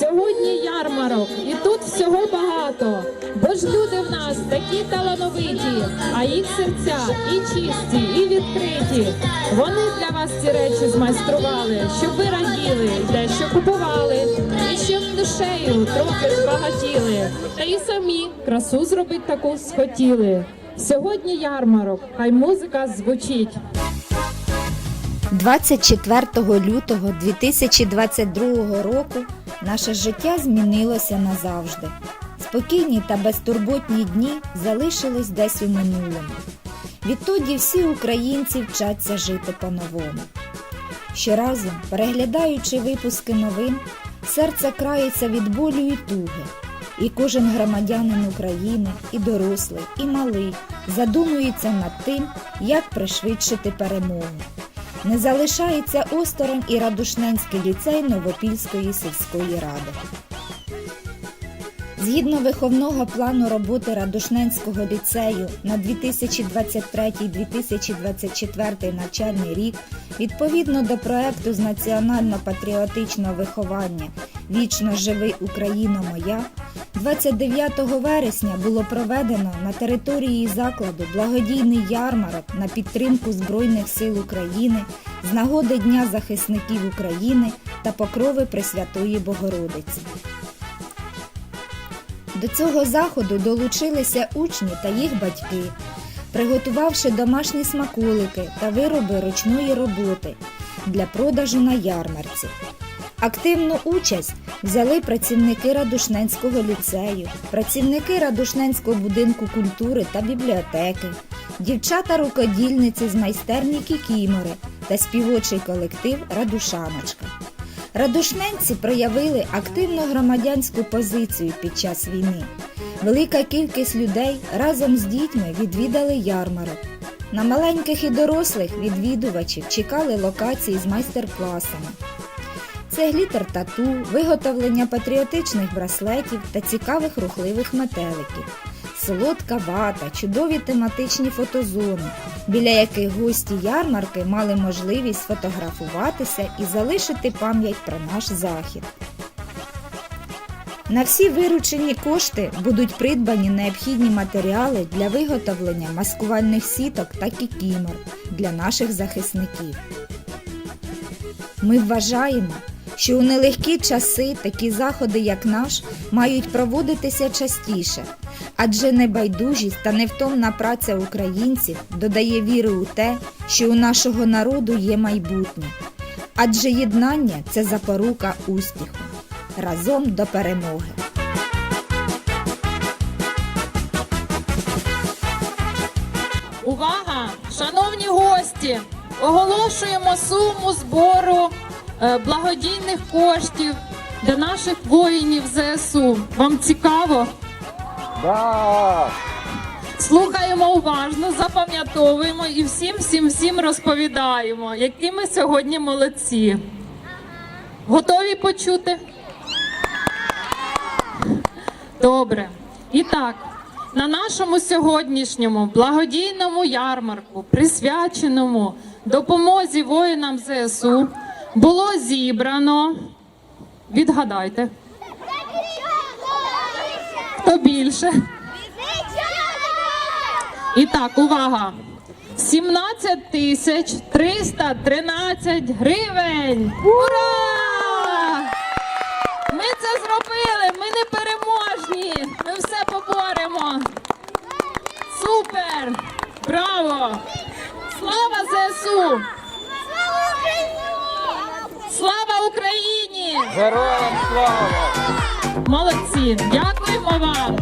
Сьогодні ярмарок, і тут всього багато, бо ж люди в нас такі талановиті, а їх серця і чисті, і відкриті. Вони для вас ці речі змайстрували, щоб ви раділи, те, що купували, і щоб душею трохи збагатіли, та й самі красу зробить таку схотіли. Сьогодні ярмарок, хай музика звучить. 24 лютого 2022 року наше життя змінилося назавжди. Спокійні та безтурботні дні залишились десь у минулому. Відтоді всі українці вчаться жити по-новому. Щоразу, переглядаючи випуски новин, серце крається від болю і туги. І кожен громадянин України, і дорослий, і малий задумується над тим, як пришвидшити перемогу. Не залишається осторонь і Радушненський ліцей Новопільської сільської ради. Згідно виховного плану роботи Радушненського ліцею на 2023-2024 навчальний рік, відповідно до проекту з національно-патріотичного виховання Вічно живий Україна моя, 29 вересня було проведено на території закладу благодійний ярмарок на підтримку Збройних сил України з нагоди Дня захисників України та покрови Пресвятої Богородиці. До цього заходу долучилися учні та їх батьки, приготувавши домашні смаколики та вироби ручної роботи для продажу на ярмарці. Активну участь взяли працівники Радушненського ліцею, працівники Радушненського будинку культури та бібліотеки, дівчата-рукодільниці з майстерні Кікімори та співочий колектив Радушаночка. Радушненці проявили активну громадянську позицію під час війни. Велика кількість людей разом з дітьми відвідали ярмарок. На маленьких і дорослих відвідувачів чекали локації з майстер-класами. Це глітер тату, виготовлення патріотичних браслетів та цікавих рухливих метеликів, солодка вата, чудові тематичні фотозони, біля яких гості ярмарки мали можливість сфотографуватися і залишити пам'ять про наш захід. На всі виручені кошти будуть придбані необхідні матеріали для виготовлення маскувальних сіток та кікімор для наших захисників. Ми вважаємо, що у нелегкі часи такі заходи, як наш, мають проводитися частіше, адже небайдужість та невтомна праця українців додає віри у те, що у нашого народу є майбутнє. Адже єднання це запорука успіху. Разом до перемоги. Увага! Шановні гості! Оголошуємо суму збору благодійних коштів для наших воїнів ЗСУ. Вам цікаво? Да! Слухаємо уважно, запам'ятовуємо і всім, всім, всім розповідаємо, які ми сьогодні молодці. Готові почути? Добре. І так, на нашому сьогоднішньому благодійному ярмарку, присвяченому допомозі воїнам ЗСУ, було зібрано. Відгадайте, хто більше? І так, увага! 17 тисяч 313 гривень! Ура! Ми це зробили! Ми не переможні! Ми все поборемо! Супер! Браво! Слава ЗСУ! Слава Україні! Героям слава! Молодці! Дякуємо вам!